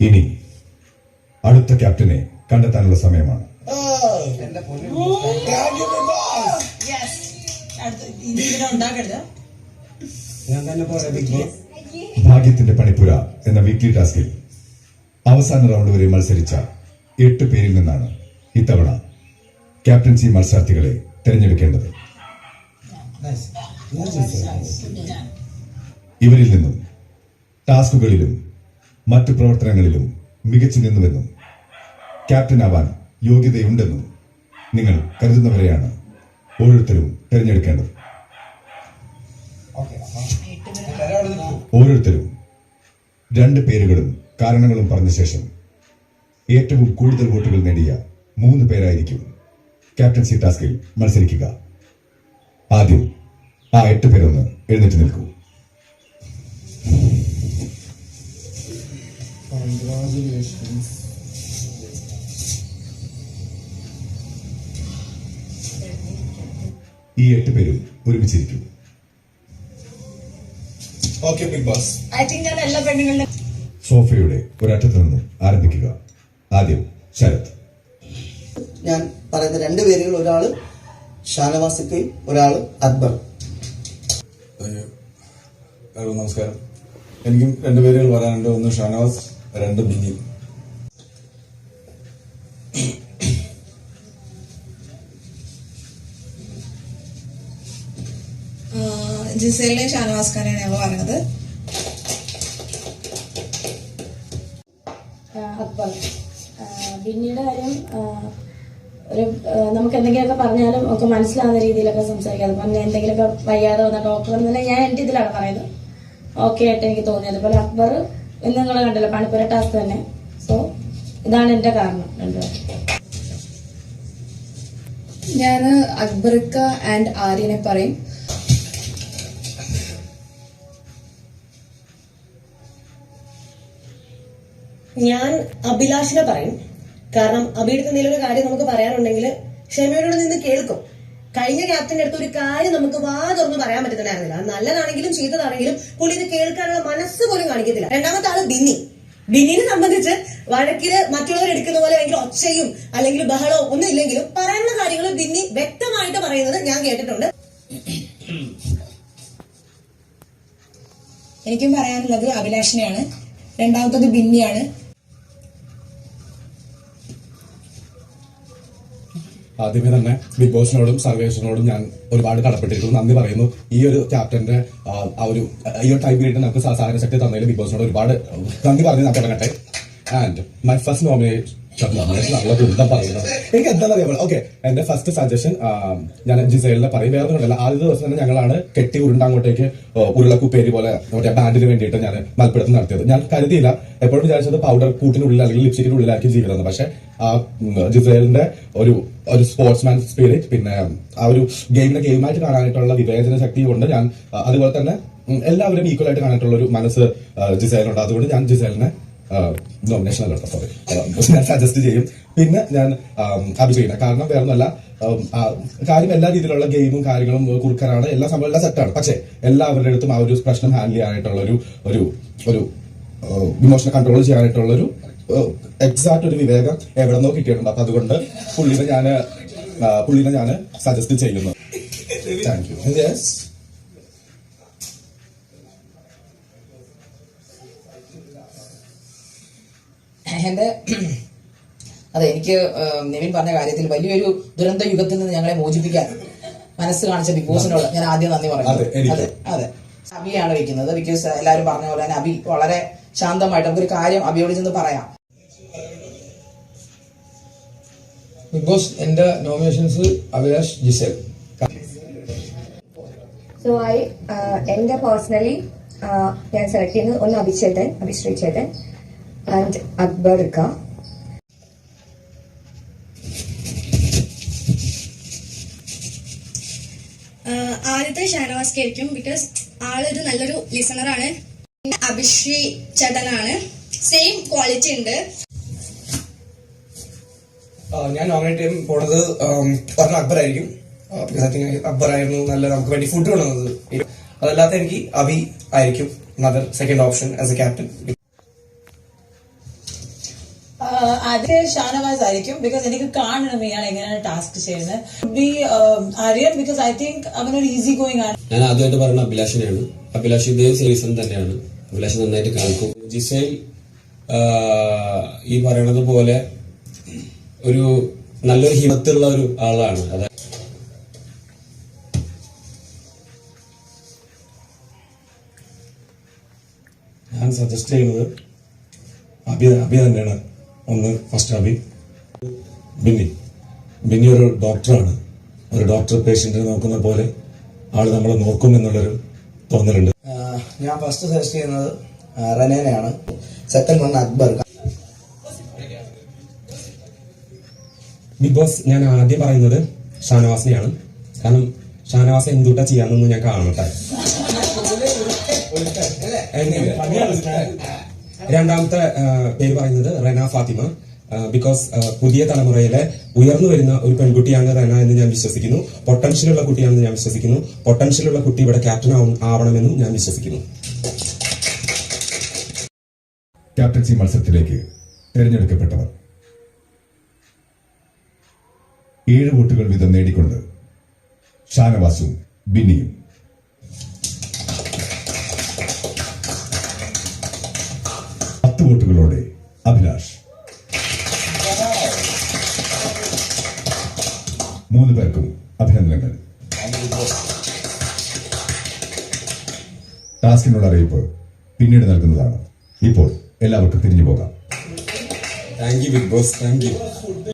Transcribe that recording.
ഇനി അടുത്ത ക്യാപ്റ്റനെ കണ്ടെത്താനുള്ള സമയമാണ്. ഭാഗ്യത്തിന്റെ പണിപ്പുര എന്ന വീക്ക്ലി ടാസ്കിൽ അവസാന റൗണ്ട് വരെ മത്സരിച്ച എട്ട് പേരിൽ നിന്നാണ് ഇത്തവണ ക്യാപ്റ്റൻസി മത്സരാർത്ഥികളെ തിരഞ്ഞെടുക്കേണ്ടത്. നൈസ് ഇവരിൽ നിന്നും ടാസ്കുകളിലും മറ്റു പ്രവർത്തനങ്ങളിലും മികച്ചു നിന്നുവെന്നും ക്യാപ്റ്റനാവാൻ യോഗ്യതയുണ്ടെന്നും നിങ്ങൾ കരുതുന്നവരെയാണ് ഓരോരുത്തരും തിരഞ്ഞെടുക്കേണ്ടത്. ഓരോരുത്തരും രണ്ട് പേരുകളും കാരണങ്ങളും പറഞ്ഞ ശേഷം ഏറ്റവും കൂടുതൽ വോട്ടുകൾ നേടിയ മൂന്ന് പേരായിരിക്കും ക്യാപ്റ്റൻസി ടാസ്കിൽ മത്സരിക്കുക. ആദ്യം ആ എട്ട് പേരൊന്ന് എഴുന്നേറ്റ് നിൽക്കൂ. കൺഗ്രാജുലേഷൻസ് ഈ എട്ട് പേരും ഒരുമിച്ചിരിക്കും. Okay Big Boss I think ഞാൻ എല്ലാ പെണ്ണുങ്ങളുടെ സോഫയുടെ ഒരറ്റത്ത് നിന്ന് ആരംഭിക്കുക. ആദ്യം ശരത്. ഞാൻ പറയുന്ന രണ്ട് പേരുകൾ ഒരാൾ ഷാനവാസിക്കയും ഒരാൾ അക്ബർ. ഹലോ നമസ്കാരം. എനിക്കും രണ്ട് പേരുകൾ പറയാനുണ്ട് ഒന്ന് ഷാനവാസ് രണ്ട് ബിനി ജിസേലിനെ ഷാനവാസ് ഖാനാണ് ഞങ്ങൾ പറഞ്ഞത് അക്ബർ. ബിന്നിയുടെ കാര്യം ഒരു നമുക്ക് എന്തെങ്കിലുമൊക്കെ പറഞ്ഞാലും ഒക്കെ മനസ്സിലാവുന്ന രീതിയിലൊക്കെ സംസാരിക്കാം. അതുപോലെ എന്തെങ്കിലുമൊക്കെ വയ്യാതെ വന്ന ഡോക്ടർ എന്നല്ല ഞാൻ എന്റെ ഇതിലാണ് പറയുന്നത്. ഓക്കെ ആയിട്ട് എനിക്ക് തോന്നിയത്. അതുപോലെ അക്ബർ ഇന്ന് നിങ്ങൾ കണ്ടല്ലോ? പണിപ്പുര ടാസ്ക് തന്നെ. സോ ഇതാണ് എന്റെ കാരണം. രണ്ടുപേരും ഞാൻ അക്ബർക്ക ആൻഡ് ആര്യനെ പറയും. ഞാൻ അഭിലാഷിനെ പറയും. കാരണം അഭിയുടെ എന്തെങ്കിലും ഒരു കാര്യം നമുക്ക് പറയാനുണ്ടെങ്കിൽ ക്ഷമയോടെ നിന്ന് കേൾക്കും. കഴിഞ്ഞ ക്യാപ്റ്റന്റെ അടുത്ത് ഒരു കാര്യം നമുക്ക് വാ തുറന്ന് പറയാൻ പറ്റത്തില്ലായിരുന്നില്ല. അത് നല്ലതാണെങ്കിലും ചീത്തതാണെങ്കിലും പുള്ളി ഇത് കേൾക്കാനുള്ള മനസ്സ് പോലും കാണിക്കത്തില്ല. രണ്ടാമത്തെ ആൾ ബിന്നി. ബിന്നിനെ സംബന്ധിച്ച് വഴക്കിൽ മറ്റുള്ളവർ എടുക്കുന്ന പോലെ ഭയങ്കര ഒച്ചയും അല്ലെങ്കിൽ ബഹളവും ഒന്നും ഇല്ലെങ്കിലും പറയുന്ന കാര്യങ്ങൾ ബിന്നി വ്യക്തമായിട്ട് പറയുന്നത് ഞാൻ കേട്ടിട്ടുണ്ട്. എനിക്കും പറയാനുള്ളത് അഭിലാഷിനെയാണ്. രണ്ടാമത്തത് ബിന്നിയാണ്. ആദ്യമേ തന്നെ ബിഗ് ബോസിനോടും സർവേഷനോടും ഞാൻ ഒരുപാട് കടപ്പെട്ടിരിക്കുന്നു. നന്ദി പറയുന്നു. ഈ ഒരു ക്യാപ്റ്റന്റെ ആ, ഒരു ഈ ഒരു ടൈം പീരീഡ് നമുക്ക് സഹകരണ ശക്തി തന്നതിൽ ബിഗ് ബോസിനോട് ഒരുപാട് നന്ദി പറഞ്ഞു ഞാൻ തുടങ്ങട്ടെ ആൻഡ് മൈ ഫസ്റ്റ് നോമിനേഷൻ നല്ല ദുരിതം പറയുന്നത് എനിക്ക് എന്താണെന്ന് അറിയാമോ? ഓക്കെ എന്റെ ഫസ്റ്റ് സജഷൻ ഞാൻ ജിസൈലിനെ പറയും. വേറെ ഒന്നുമില്ല ആദ്യ ദിവസം തന്നെ ഞങ്ങളാണ് കെട്ടി ഉരുണ്ട അങ്ങോട്ടേക്ക് ഉരുളക്കുപ്പേരി പോലെ മറ്റേ ബാൻഡിന് വേണ്ടിയിട്ട് ഞാൻ മൽപ്പിടുത്തം നടത്തിയത്. ഞാൻ കരുതിയില്ല. എപ്പോഴും വിചാരിച്ചത് പൗഡർ കൂട്ടിനുള്ളിൽ അല്ലെങ്കിൽ ലിപ്സ്റ്റിക്കിനുള്ളിലാക്കി ജീവിതം പക്ഷെ ആ ജിസേലിന്റെ ഒരു ഒരു സ്പോർട്സ്മാൻ സ്പിരിറ്റ് പിന്നെ ആ ഒരു ഗെയിമിനെ ഗെയിമായിട്ട് കാണാനായിട്ടുള്ള വിവേചന ശക്തി കൊണ്ട് ഞാൻ അതുപോലെ തന്നെ എല്ലാവരും ഈക്വൽ ആയിട്ട് കാണാനായിട്ടുള്ള ഒരു മനസ്സ് ജിസേലിനുണ്ട് അതുകൊണ്ട് ഞാൻ ജിസേലിനെ നോമിനേഷൻ സോറി ഞാൻ സജസ്റ്റ് ചെയ്യും. പിന്നെ ഞാൻ അഭിജയിനെ കാരണം വേറെ ഒന്നല്ല കാര്യം എല്ലാ രീതിയിലുള്ള ഗെയിമും കാര്യങ്ങളും കുറുക്കനാണ്. എല്ലാ സംഭവം എല്ലാം സെറ്റാണ് പക്ഷേ എല്ലാവരുടെ അടുത്തും ആ ഒരു പ്രശ്നം ഹാൻഡിൽ ചെയ്യാനായിട്ടുള്ള ഒരു ഒരു ഒരു ഇമോഷണൽ കൺട്രോൾ ചെയ്യാനായിട്ടുള്ള ഒരു എക്സാക്ട് ഒരു വിവേകം എവിടെ നിന്നോ കിട്ടിയിട്ടുണ്ട്. അപ്പൊ അതുകൊണ്ട് പുള്ളിനെ ഞാൻ പുള്ളിനെ ഞാൻ സജസ്റ്റ് ചെയ്യുന്നു. താങ്ക് യു യെസ് എന്റെ അതെ എനിക്ക് നിവിൻ പറഞ്ഞ കാര്യത്തിൽ വലിയൊരു ദുരന്ത യുഗത്തിൽ നിന്ന് ഞങ്ങളെ മോചിപ്പിക്കാൻ മനസ്സ് കാണിച്ച ബിഗ് ബോസിനോട് ഞാൻ ആദ്യം നന്ദി അതെ, പറയുന്നു അതെ അതെ. അബിയാണ് വെക്കുന്നത് ബിക്കോസ് എല്ലാവരും പറഞ്ഞ പോലെ തന്നെ അബി വളരെ ശാന്തമായിട്ട് നമുക്കൊരു കാര്യം അബിയോട് ചെന്ന് പറയാം. ബിഗ് ബോസ് എന്റെ nominations Abhilash Gisele so I എന്റെ പേഴ്സണലി ഞാൻ സെലക്ട് ചെയ്യുന്നത് ഒന്ന് അഭിചേതൻ അഭിശ്രീ ചേതൻ ആൻഡ് അക്ബർ ഖ. ആദ്യത്തെ ഷാനവാസ് ആയിരിക്കും ബിക്കോസ് ആളൊരു നല്ലൊരു ലിസണറാണ് അഭിശ്രീ ചേട്ടനാണ് സെയിം ക്വാളിറ്റി ഉണ്ട്. ഞാൻ നോമിനേറ്റ് ചെയ്യാൻ പോണത് പറഞ്ഞ അക്ബർ ആയിരിക്കും. ബിക്കോസ് ഐ തിങ്ക് അക്ബർ ആയിരുന്നു നല്ല നമുക്ക് വേണ്ടി ഫുഡ് കൊണ്ടുവന്നത്. അതല്ലാത്ത എനിക്ക് അബി ആയിരിക്കും. Mother second option as a captain അത് ഷാനവാസ് ആയിരിക്കും. ബിക്കോസ് എനിക്ക് കാണണം ഇയാൾ എങ്ങനെയാണ് ടാസ്ക് ചെയ്യുന്നത്. B Aryan because I think അവനൊരു ഈസി ഗോയിങ് ആണ്. ഞാൻ ആദ്യമായിട്ട് പറയുന്ന അഭിലാഷിനെയാണ്. അഭിലാഷ് ഇതേ സീസൺ തന്നെയാണ്. അഭിലാഷ് നന്നായിട്ട് കാണിക്കും ജിസൈൽ ഈ പറയണത് പോലെ ഒരു നല്ലൊരു ഹിമത്തുള്ള ഒരു ആളാണ്. അതായത് ഞാൻ സജസ്റ്റ് ചെയ്യുന്നത് അബി അബി തന്നെയാണ്. ഒന്ന് ഫസ്റ്റ് അബി ബിന്നി. ബിന്നി ഒരു ഡോക്ടറാണ് ഒരു ഡോക്ടർ പേഷ്യന്റിനെ നോക്കുന്ന പോലെ ആൾ നമ്മളെ നോക്കും എന്നുള്ളൊരു തോന്നലുണ്ട്. ഞാൻ ഫസ്റ്റ് സജസ്റ്റ് ചെയ്യുന്നത് റനേനയാണ്. Second one Akbar. Big Boss ഞാൻ ആദ്യം പറയുന്നത് ഷാനവാസിനെയാണ്. കാരണം ഷാനവാസ് എന്തുട്ടാ ചെയ്യാന്നൊന്നും ഞാൻ കാണട്ടെ? രണ്ടാമത്തെ പേര് പറയുന്നത് റെന ഫാത്തിമ. ബിക്കോസ് പുതിയ തലമുറയിലെ ഉയർന്നു വരുന്ന ഒരു പെൺകുട്ടിയാണ് റെന എന്ന് ഞാൻ വിശ്വസിക്കുന്നു. പൊട്ടൻഷ്യൽ ഉള്ള കുട്ടിയാണെന്ന് ഞാൻ വിശ്വസിക്കുന്നു. പൊട്ടൻഷ്യൽ ഉള്ള കുട്ടി ഇവിടെ ക്യാപ്റ്റൻ ആവണമെന്നും ഞാൻ വിശ്വസിക്കുന്നു. ക്യാപ്റ്റൻസി മത്സരത്തിലേക്ക് തിരഞ്ഞെടുക്കപ്പെട്ടവർ. ഏഴ് വോട്ടുകൾ വീതം നേടിക്കൊണ്ട് ഷാനവാസും ബിന്നിയും. പത്ത് വോട്ടുകളോടെ അഭിലാഷ്. മൂന്ന് പേർക്കും അഭിനന്ദനങ്ങൾ. ടാസ്കിനുള്ള അറിയിപ്പ് പിന്നീട് നൽകുന്നതാണ്. ഇപ്പോൾ എല്ലാവർക്കും തിരിഞ്ഞു പോകാം. Thank you Big Boss thank you